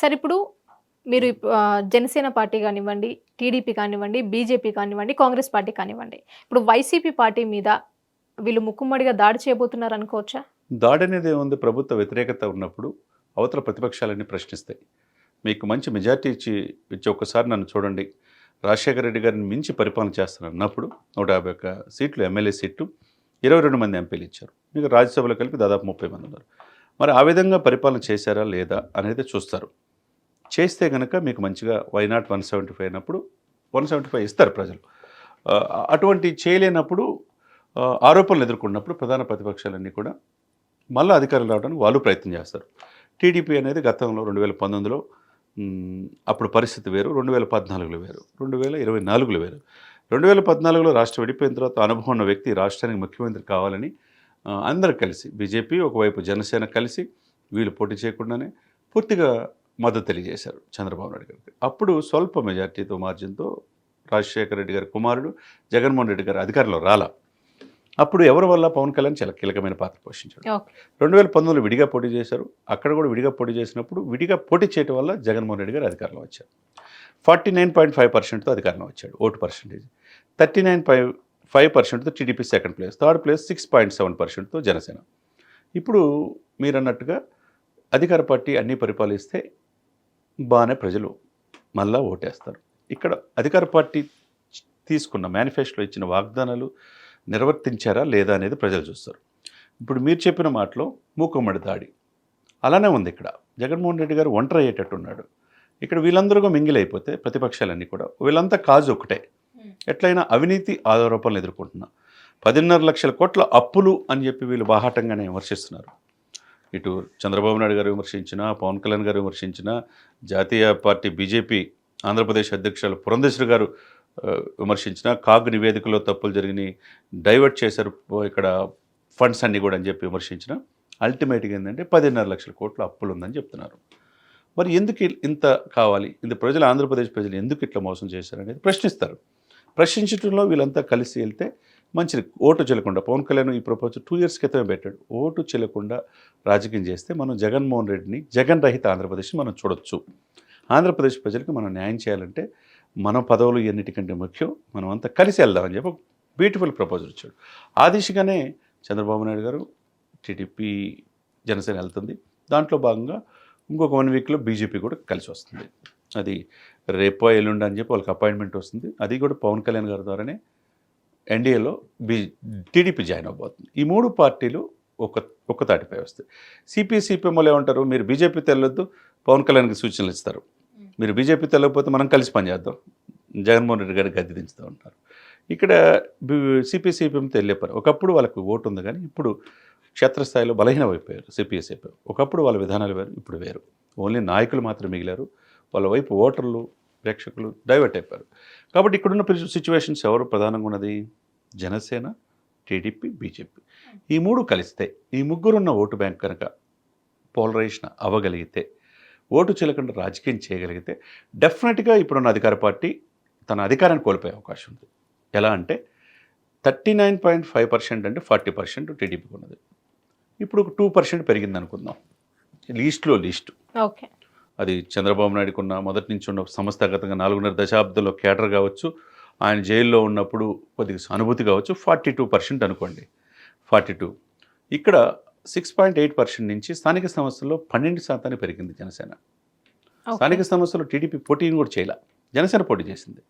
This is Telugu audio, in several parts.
సార్ ఇప్పుడు మీరు జనసేన పార్టీ కానివ్వండి టీడీపీ కానివ్వండి బీజేపీ కానివ్వండి కాంగ్రెస్ పార్టీ కానివ్వండి ఇప్పుడు వైసీపీ పార్టీ మీద వీళ్ళు ముక్కుమ్మడిగా దాడి చేయబోతున్నారు అనుకోవచ్చా? దాడి అనేది ఏముంది ప్రభుత్వ వ్యతిరేకత ఉన్నప్పుడు అవతల ప్రతిపక్షాలన్నీ ప్రశ్నిస్తాయి. మీకు మంచి మెజార్టీ ఇచ్చి ఇచ్చి ఒక్కసారి నన్ను చూడండి. రాజశేఖర రెడ్డి గారిని మించి పరిపాలన చేస్తాను అన్నప్పుడు నూట యాభై ఒక్క సీట్లు ఎమ్మెల్యే సీట్లు ఇరవై రెండు మంది ఎంపీలు ఇచ్చారు. మీకు రాజ్యసభలో కలిపి దాదాపు ముప్పై మంది ఉన్నారు. మరి ఆ విధంగా పరిపాలన చేశారా లేదా అనేది చూస్తారు. చేస్తే కనుక మీకు మంచిగా why not one seventy five అయినప్పుడు వన్ సెవెంటీ ఫైవ్ ఇస్తారు ప్రజలు. అటువంటి చేయలేనప్పుడు ఆరోపణలు ఎదుర్కొన్నప్పుడు ప్రధాన ప్రతిపక్షాలన్నీ కూడా మళ్ళీ అధికారం రావడానికి వాళ్ళు ప్రయత్నం చేస్తారు. టీడీపీ అనేది గతంలో రెండు వేల పంతొమ్మిదిలో అప్పుడు పరిస్థితి వేరు రెండు వేల పద్నాలుగులో వేరు రెండు వేల ఇరవై నాలుగులో వేరు. రెండు వేల పద్నాలుగులో రాష్ట్రం విడిపోయిన తర్వాత అనుభవం ఉన్న వ్యక్తి రాష్ట్రానికి ముఖ్యమంత్రి కావాలని అందరు అందరూ కలిసి బీజేపీ ఒకవైపు జనసేన కలిసి వీళ్ళు పోటీ చేయకుండానే పూర్తిగా మద్దతు తెలియజేశారు చంద్రబాబు నాయుడు గారికి. అప్పుడు స్వల్ప మెజార్టీతో మార్జిన్తో రాజశేఖర రెడ్డి గారి కుమారుడు జగన్మోహన్ రెడ్డి గారు అధికారంలో రాలా. అప్పుడు ఎవరి వల్ల? పవన్ కళ్యాణ్ చాలా కీలకమైన పాత్ర పోషించాడు. రెండు వేల పంతొమ్మిదిలో విడిగా పోటీ చేశారు. అక్కడ కూడా విడిగా పోటీ చేసినప్పుడు విడిగా పోటీ చేయడం వల్ల జగన్మోహన్ రెడ్డి గారు అధికారంలో వచ్చారు. ఫార్టీ నైన్ పాయింట్ ఫైవ్ పర్సెంట్తో అధికారంలో వచ్చాడు vote percentage. Thirty nine five five పర్సెంట్తో TDP second place third place six point seven పర్సెంట్తో Janasena. ఇప్పుడు మీరు అన్నట్టుగా అధికార పార్టీ అన్నీ పరిపాలిస్తే బాగానే ప్రజలు మళ్ళా ఓటేస్తారు. ఇక్కడ అధికార పార్టీ తీసుకున్న మేనిఫెస్టోలో ఇచ్చిన వాగ్దానాలు నిర్వర్తించారా లేదా అనేది ప్రజలు చూస్తారు. ఇప్పుడు మీరు చెప్పిన మాటలో మూకుమ్మడి దాడి. అలానే ఉంది ఇక్కడ. జగన్మోహన్ రెడ్డి గారు ఒంటరి అయ్యేటట్టున్నాడు ఇక్కడ వీళ్ళందరూ మింగిల్ అయిపోతే ప్రతిపక్షాలన్నీ కూడా. వీళ్ళంతా కాజు ఒకటే. ఎట్లయినా అవినీతి ఆరోపణలు ఎదుర్కొంటున్నా. పదిన్నర లక్షల కోట్ల అప్పులు అని చెప్పి వీళ్ళు బాహాటంగానే విమర్శిస్తున్నారు. ఇటు చంద్రబాబు నాయుడు గారు విమర్శించిన పవన్ కళ్యాణ్ గారు విమర్శించిన జాతీయ పార్టీ బీజేపీ ఆంధ్రప్రదేశ్ అధ్యక్షులు పురంధేశ్వరి గారు విమర్శించిన కాగ్ నివేదికలో తప్పులు జరిగినాయి డైవర్ట్ చేశారు ఇక్కడ ఫండ్స్ అన్నీ కూడా అని చెప్పి విమర్శించిన అల్టిమేట్గా ఏంటంటే పదిన్నర లక్షల కోట్ల అప్పులు ఉందని చెప్తున్నారు. మరి ఎందుకు ఇంత కావాలి? ఇంత ప్రజలు ఆంధ్రప్రదేశ్ ప్రజలు ఎందుకు ఇట్లా మోసం చేశారు అనేది ప్రశ్నిస్తారు. ప్రశ్నించడంలో వీళ్ళంతా కలిసి వెళ్తే మంచిది. ఓటు చెల్లకుండా పవన్ కళ్యాణ్ ఈ ప్రపోజల్ టూ ఇయర్స్ క్రితమే పెట్టాడు. ఓటు చెల్లకుండా రాజకీయం చేస్తే మనం జగన్మోహన్ రెడ్డిని జగన్ రహిత ఆంధ్రప్రదేశ్ని మనం చూడొచ్చు. ఆంధ్రప్రదేశ్ ప్రజలకు మనం న్యాయం చేయాలంటే మన పదవులు ఎన్నిటికంటే ముఖ్యం. మనం అంతా కలిసి వెళ్దామని చెప్పి బ్యూటిఫుల్ ప్రపోజల్ ఇచ్చాడు. ఆ దిశగానే చంద్రబాబు నాయుడు గారు టీడీపీ జనసేన వెళ్తుంది. దాంట్లో భాగంగా ఇంకొక వన్ వీక్లో బీజేపీ కూడా కలిసి వస్తుంది. అది రేపో ఎల్లుండి అని చెప్పి వాళ్ళకి అపాయింట్మెంట్ వస్తుంది. అది కూడా పవన్ కళ్యాణ్ గారి ద్వారానే ఎన్డీఏలో బీ టీడీపీ జాయిన్ అవబోతుంది. ఈ మూడు పార్టీలు ఒక ఒక్క తాటిపై వస్తాయి. సిపి సిపిఎం ఏమంటారు? మీరు బీజేపీ తెల్లొద్దు పవన్ కళ్యాణ్కి సూచనలు ఇస్తారు. మీరు బీజేపీ తెల్లకపోతే మనం కలిసి పనిచేద్దాం జగన్మోహన్ రెడ్డి గారికి గద్దె దించుతూ ఉంటారు ఇక్కడ సిపి సిపిఎం తెలియపారు. ఒకప్పుడు వాళ్ళకు ఓటు ఉంది కానీ ఇప్పుడు క్షేత్రస్థాయిలో బలహీనమైపోయారు సిపిఎస్ ఒకప్పుడు వాళ్ళ విధానాలు వేరు ఇప్పుడు వేరు. ఓన్లీ నాయకులు మాత్రం మిగిలారు. వాళ్ళ వైపు ఓటర్లు ప్రేక్షకులు డైవర్ట్ అయిపోయారు. కాబట్టి ఇక్కడున్న సిచ్యువేషన్స్ ఎవరు ప్రధానంగా ఉన్నది? Janasena TDP BJP. ఈ మూడు కలిస్తే ఈ ముగ్గురున్న ఓటు బ్యాంక్ కనుక పోలరైజేషన్ అవ్వగలిగితే ఓటు చిలకుండా రాజకీయం చేయగలిగితే డెఫినెట్గా ఇప్పుడున్న అధికార పార్టీ తన అధికారాన్ని కోల్పోయే అవకాశం ఉంది. ఎలా అంటే thirty nine point five percent అంటే ఫార్టీ పర్సెంట్ టీడీపీకి ఉన్నది. ఇప్పుడు టూ పర్సెంట్ పెరిగింది అనుకుందాం లీస్ట్లో లీస్ట్. ఓకే. అది చంద్రబాబు నాయుడుకు ఉన్న మొదటి నుంచి ఉన్న సంస్థాగతంగా నాలుగున్నర దశాబ్దంలో కేటర్ కావచ్చు ఆయన జైల్లో ఉన్నప్పుడు కొద్దిగా సానుభూతి కావచ్చు ఫార్టీ టూ పర్సెంట్ అనుకోండి. Forty two. ఇక్కడ సిక్స్ పాయింట్ ఎయిట్ పర్సెంట్ నుంచి స్థానిక సంస్థల్లో పన్నెండు శాతానికి పెరిగింది జనసేన. స్థానిక సంస్థలు టీడీపీ పోటీని కూడా చేయాల. జనసేన పోటీ చేసింది.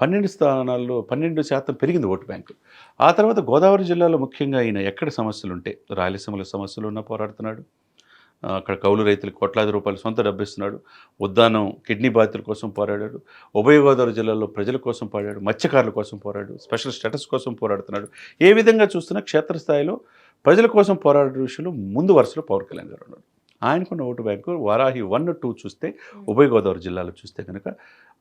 పన్నెండు స్థానాల్లో పన్నెండు శాతం పెరిగింది ఓటు బ్యాంకు. ఆ తర్వాత గోదావరి జిల్లాలో ముఖ్యంగా ఈయన ఎక్కడ సమస్యలు ఉంటే రాయలసీమలో సమస్యలు ఉన్నా పోరాడుతున్నాడు. అక్కడ కౌలు రైతులకు కోట్లాది రూపాయలు సొంత డబ్బు ఇస్తున్నాడు ఉద్దానం కిడ్నీ బాధితుల కోసం పోరాడాడు. ఉభయ గోదావరి జిల్లాలో ప్రజల కోసం పోరాడు మత్స్యకారుల కోసం పోరాడు స్పెషల్ స్టేటస్ కోసం పోరాడుతున్నాడు. ఏ విధంగా చూస్తున్నా క్షేత్రస్థాయిలో ప్రజల కోసం పోరాడే విషయంలో ముందు వరుసలో పవన్ కళ్యాణ్ గారు ఉన్నారు. ఆయనకున్న vote bank Varahi one two చూస్తే ఉభయ గోదావరి జిల్లాలో చూస్తే కనుక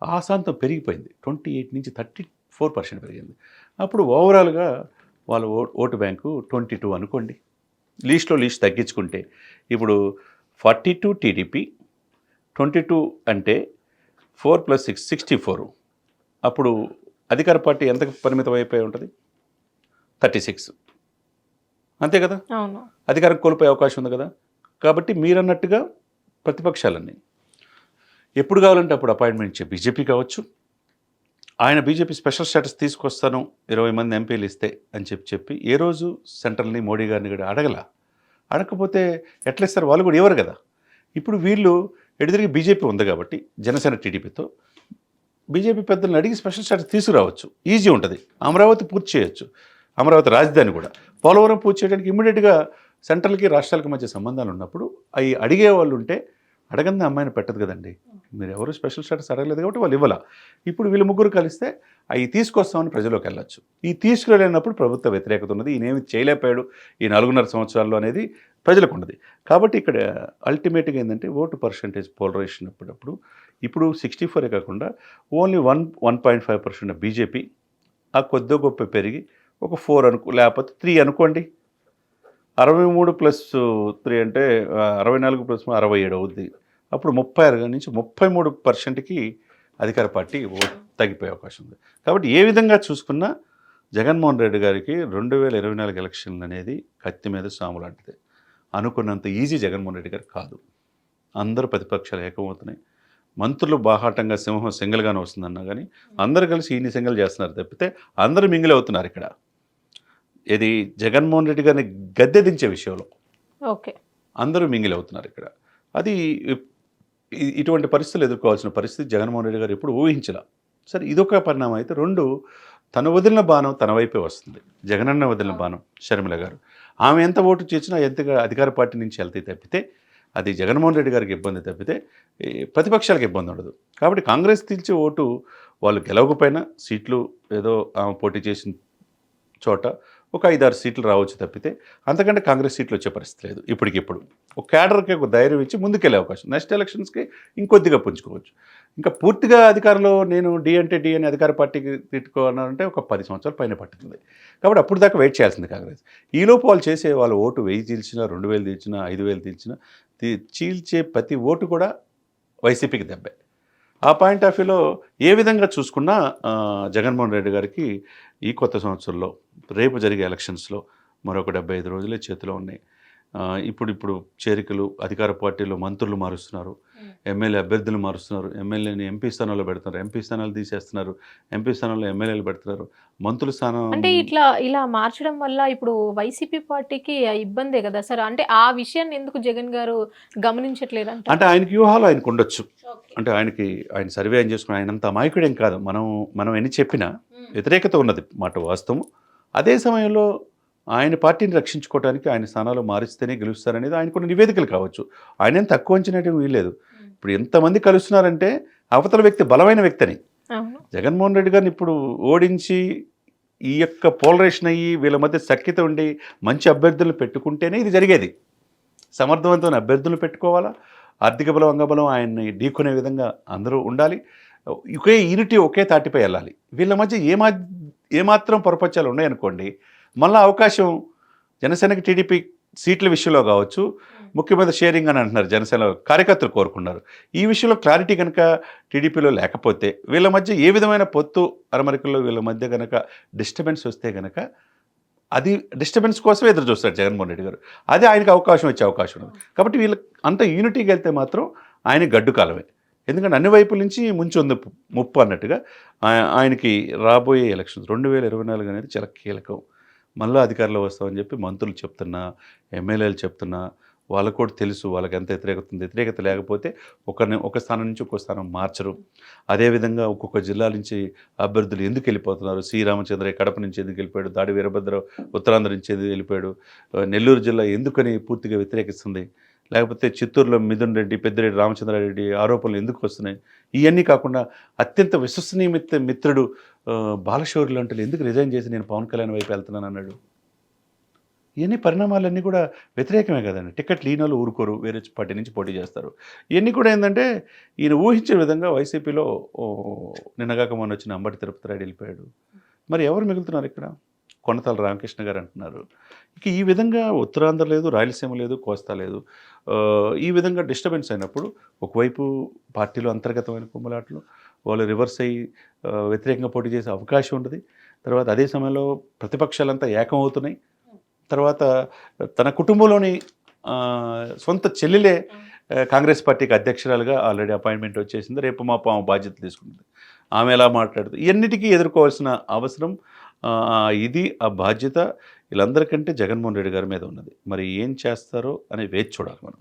ఆ శాతం పెరిగిపోయింది. ట్వంటీ ఎయిట్ నుంచి థర్టీ ఫోర్ పర్సెంట్ పెరిగింది. అప్పుడు ఓవరాల్గా వాళ్ళ ఓ ఓటు బ్యాంకు ట్వంటీ టూ అనుకోండి. లీస్ట్లో లీస్ట్ తగ్గించుకుంటే ఇప్పుడు forty two TDP twenty two అంటే four plus six sixty four. అప్పుడు అధికార పార్టీ ఎంత పరిమితం అయిపోయి ఉంటుంది? Thirty six. అంతే కదా? అవును. అధికారం కోల్పోయే అవకాశం ఉంది కదా? కాబట్టి మీరన్నట్టుగా ప్రతిపక్షాలన్నీ. ఎప్పుడు కావాలంటే అప్పుడు అపాయింట్మెంట్ ఇచ్చే బీజేపీ కావచ్చు ఆయన బీజేపీ స్పెషల్ స్టేటస్ తీసుకొస్తాను ఇరవై మంది ఎంపీలు ఇస్తే అని చెప్పి చెప్పి ఏ రోజు సెంట్రల్ని మోడీ గారిని కూడా అడగల. అడగకపోతే ఎట్లా ఇస్తారు? వాళ్ళు కూడా ఇవ్వరు కదా. ఇప్పుడు వీళ్ళు ఎడిదిరిగి బీజేపీ ఉంది కాబట్టి జనసేన టీడీపీతో బీజేపీ పెద్దలను అడిగి స్పెషల్ స్టేటస్ తీసుకురావచ్చు. ఈజీ ఉంటుంది. అమరావతి పూర్తి చేయొచ్చు. అమరావతి రాజధాని కూడా. పోలవరం పూర్తి చేయడానికి ఇమ్మీడియట్గా సెంట్రల్కి రాష్ట్రాలకి మధ్య సంబంధాలు ఉన్నప్పుడు అవి అడిగే వాళ్ళు ఉంటే అడగంది అమ్మాయిని పెట్టదు కదండి. మీరు ఎవరు స్పెషల్ స్టేటస్ అడగలేదు కాబట్టి వాళ్ళు ఇవ్వాల. ఇప్పుడు వీళ్ళు ముగ్గురు కలిస్తే అవి తీసుకొస్తామని ప్రజలోకి వెళ్ళొచ్చు. ఈ తీసుకురాలేనప్పుడు ప్రభుత్వ వ్యతిరేకత ఉన్నది. ఈయనేమి చేయలేకపోయాడు ఈ నాలుగున్నర సంవత్సరాల్లో అనేది ప్రజలకు ఉన్నది కాబట్టి ఇక్కడ అల్టిమేట్గా ఏంటంటే ఓటు పర్సంటేజ్ పోలరైజేషన్ అప్పుడప్పుడు. ఇప్పుడు సిక్స్టీ ఫోరే కాకుండా only one one point five percent BJP ఆ కొద్ది గొప్ప పెరిగి ఒక ఫోర్ అనుకో లేకపోతే త్రీ అనుకోండి. అరవై మూడు ప్లస్ త్రీ అంటే అరవై నాలుగు ప్లస్ అరవై ఏడు అవుద్ది. అప్పుడు ముప్పై ఆరు నుంచి ముప్పై మూడు పర్సెంట్కి అధికార పార్టీ తగ్గిపోయే అవకాశం ఉంది. కాబట్టి ఏ విధంగా చూసుకున్నా జగన్మోహన్ రెడ్డి గారికి రెండు వేల ఇరవై నాలుగు ఎలక్షన్లు అనేది కత్తి మీద సాము లాంటిదే. అనుకున్నంత ఈజీ జగన్మోహన్ రెడ్డి గారు కాదు. అందరూ ప్రతిపక్షాలు ఏకమవుతున్నాయి. మంత్రులు బాహాటంగా సింహం సింగిల్గానే వస్తుందన్నా కానీ అందరూ కలిసి ఈయన్ని సింగిల్ చేస్తున్నారు తప్పితే అందరూ మింగిల్ అవుతున్నారు ఇక్కడ. ఇది జగన్మోహన్ రెడ్డి గారిని గద్దె దించే విషయంలో. ఓకే. అందరూ మింగిల్ అవుతున్నారు ఇక్కడ. అది ఇటువంటి పరిస్థితులు ఎదుర్కోవాల్సిన పరిస్థితి జగన్మోహన్ రెడ్డి గారు ఎప్పుడు ఊహించలా. సరే ఇదొక పరిణామం అయితే రెండు తను వదిలిన బాణం తన వైపే వస్తుంది. జగనన్న వదిలిన బాణం షర్మిల గారు. ఆమె ఎంత ఓటు చేసినా ఎంతగా అధికార పార్టీ నుంచి వెళ్తాయి తప్పితే అది జగన్మోహన్ రెడ్డి గారికి ఇబ్బంది తప్పితే ప్రతిపక్షాలకు ఇబ్బంది ఉండదు. కాబట్టి కాంగ్రెస్ తీల్చే ఓటు వాళ్ళు గెలవకపోయినా సీట్లు ఏదో ఆమె పోటీ చేసిన చోట ఒక ఐదారు సీట్లు రావచ్చు తప్పితే అంతకంటే కాంగ్రెస్ సీట్లు వచ్చే పరిస్థితి లేదు ఇప్పటికిప్పుడు. ఒక క్యాడర్కి ఒక ధైర్యం ఇచ్చి ముందుకెళ్ళే అవకాశం. నెక్స్ట్ ఎలక్షన్స్కి ఇంకొద్దిగా పుంజుకోవచ్చు. ఇంకా పూర్తిగా అధికారంలో నేను డి అంటే డి అని అధికార పార్టీకి తిట్టుకోవాలంటే ఒక పది సంవత్సరాల పైన పట్టుతుంది కాబట్టి అప్పుడు దాకా వెయిట్ చేయాల్సింది కాంగ్రెస్. ఈలోపు వాళ్ళు చేసే వాళ్ళు ఓటు వెయ్యి తీల్చినా రెండు వేలు తీల్చినా ఐదు వేలు తీల్చినా చీల్చే ప్రతి ఓటు కూడా వైసీపీకి దెబ్బే. ఆ పాయింట్ ఆఫ్ వ్యూలో ఏ విధంగా చూసుకున్నా జగన్మోహన్ రెడ్డి గారికి ఈ కొత్త సంవత్సరంలో రేపు జరిగే ఎలక్షన్స్లో మరొక డెబ్బై ఐదు రోజులే చేతిలో ఉన్నాయి. ఇప్పుడు ఇప్పుడు చేరికలు అధికార పార్టీలో మంత్రులు మారుస్తున్నారు. ఎమ్మెల్యే అభ్యర్థులు మారుస్తున్నారు. ఎమ్మెల్యేని ఎంపీ స్థానంలో పెడుతున్నారు. ఎంపీ స్థానాలు తీసేస్తున్నారు. ఎంపీ స్థానంలో ఎమ్మెల్యేలు పెడుతున్నారు. మంత్రుల స్థానం అంటే ఇట్లా ఇలా మార్చడం వల్ల ఇప్పుడు వైసీపీ పార్టీకి ఇబ్బందే కదా సార్? అంటే ఆ విషయాన్ని ఎందుకు జగన్ గారు గమనించట్లేదంట అంటే ఆయనకి వ్యూహాలు ఆయనకు ఉండొచ్చు. అంటే ఆయనకి ఆయన సర్వే ఆయన చేసుకుని ఆయన అంత అమాయకుడేం కాదు. మనం మనం ఎన్ని చెప్పినా వ్యతిరేకత ఉన్నది మాట వాస్తవం. అదే సమయంలో ఆయన పార్టీని రక్షించుకోవడానికి ఆయన స్థానాలు మారిస్తేనే గెలుస్తారనేది ఆయన కొన్ని నివేదికలు కావచ్చు. ఆయన ఏం తక్కువ అంచనా వీల్లేదు. ఇప్పుడు ఎంతమంది కలుస్తున్నారంటే అవతల వ్యక్తి బలమైన వ్యక్తిని. జగన్మోహన్ రెడ్డి గారిని ఇప్పుడు ఓడించి ఈ యొక్క పోలరేషన్ అయ్యి వీళ్ళ మధ్య సఖ్యత ఉండి మంచి అభ్యర్థులు పెట్టుకుంటేనే ఇది జరిగేది. సమర్థవంతమైన అభ్యర్థులు పెట్టుకోవాలా? ఆర్థిక బలం అంగబలం ఆయన్ని ఢీకొనే విధంగా అందరూ ఉండాలి. ఒకే యూనిటీ ఒకే తాటిపై వెళ్ళాలి. వీళ్ళ మధ్య ఏమా ఏమాత్రం పొరపచ్చాలు ఉన్నాయనుకోండి మళ్ళీ అవకాశం జనసేనకి టీడీపీ సీట్ల విషయంలో కావచ్చు ముఖ్యమంత్రి షేరింగ్ అని అంటున్నారు జనసేన కార్యకర్తలు కోరుకున్నారు. ఈ విషయంలో క్లారిటీ కనుక టీడీపీలో లేకపోతే వీళ్ళ మధ్య ఏ విధమైన పొత్తు అరమరికల్లో వీళ్ళ మధ్య కనుక డిస్టర్బెన్స్ వస్తే కనుక అది డిస్టర్బెన్స్ కోసమే ఎదురు చూస్తారు జగన్మోహన్ రెడ్డి గారు. అది ఆయనకు అవకాశం వచ్చే అవకాశం ఉంది కాబట్టి వీళ్ళు అంత యూనిటీకి వెళ్తే మాత్రం ఆయన గడ్డు కాలమే. ఎందుకంటే అన్ని వైపుల నుంచి ముంచు ఉంది ముప్పు అన్నట్టుగా ఆయనకి రాబోయే ఎలక్షన్స్ రెండు వేల ఇరవై నాలుగు అనేది చాలా కీలకం. మళ్ళీ అధికారంలో వస్తామని చెప్పి మంత్రులు చెప్తున్నా ఎమ్మెల్యేలు చెప్తున్నా వాళ్ళకు కూడా తెలుసు వాళ్ళకి ఎంత వ్యతిరేకత ఉంది వ్యతిరేకత లేకపోతే ఒక ఒక స్థానం నుంచి ఒక్కొక్క స్థానం మార్చరు. అదేవిధంగా ఒక్కొక్క జిల్లా నుంచి అభ్యర్థులు ఎందుకు వెళ్ళిపోతున్నారు? శ్రీరామచంద్ర కడప నుంచి ఎందుకు వెళ్ళిపోయాడు? దాడి వీరభద్ర ఉత్తరాంధ్ర నుంచి ఎందుకు వెళ్ళిపోయాడు? నెల్లూరు జిల్లా ఎందుకని పూర్తిగా వ్యతిరేకిస్తుంది? లేకపోతే చిత్తూరులో మిథున్ రెడ్డి పెద్దిరెడ్డి రామచంద్రారెడ్డి ఆరోపణలు ఎందుకు వస్తున్నాయి? ఇవన్నీ కాకుండా అత్యంత విశ్వసనీయమిత్త మిత్రుడు బాలశౌర్యులు అంటే ఎందుకు రిజైన్ చేసి నేను పవన్ కళ్యాణ్ వైపు వెళ్తున్నాను అన్నాడు? ఇవన్నీ పరిణామాలన్నీ కూడా వ్యతిరేకమే కదండి. టికెట్ లేని వాళ్ళు ఊరుకోరు వేరే పార్టీ నుంచి పోటీ చేస్తారు. ఇవన్నీ కూడా ఏంటంటే ఈయన ఊహించే విధంగా వైసీపీలో నిన్నగాక మొన్న వచ్చిన అంబటి తిరుపతి రాయుడు వెళ్ళిపోయాడు. మరి ఎవరు మిగులుతున్నారు ఇక్కడ? కొనతల రామకృష్ణ గారు అంటున్నారు. ఇక ఈ విధంగా ఉత్తరాంధ్ర లేదు రాయలసీమ లేదు కోస్తా లేదు. ఈ విధంగా డిస్టర్బెన్స్ అయినప్పుడు ఒకవైపు పార్టీలో అంతర్గతమైన కుమ్మలాట్లు వాళ్ళు రివర్స్ అయ్యి వ్యతిరేకంగా పోటీ చేసే అవకాశం ఉంటుంది. తర్వాత అదే సమయంలో ప్రతిపక్షాలంతా ఏకం అవుతున్నాయి తర్వాత తన కుటుంబంలోని సొంత చెల్లెలే కాంగ్రెస్ పార్టీకి అధ్యక్షురాలుగా ఆల్రెడీ అపాయింట్మెంట్ వచ్చేసింది. రేపు మా పాము బాధ్యత తీసుకుంటుంది. ఆమె ఎలా మాట్లాడుతుంది? ఇవన్నిటికీ ఎదుర్కోవాల్సిన అవసరం ఇది ఆ బాధ్యత వీళ్ళందరికంటే జగన్మోహన్ రెడ్డి గారి మీద ఉన్నది. మరి ఏం చేస్తారో అని వేచి చూడాలి మనం.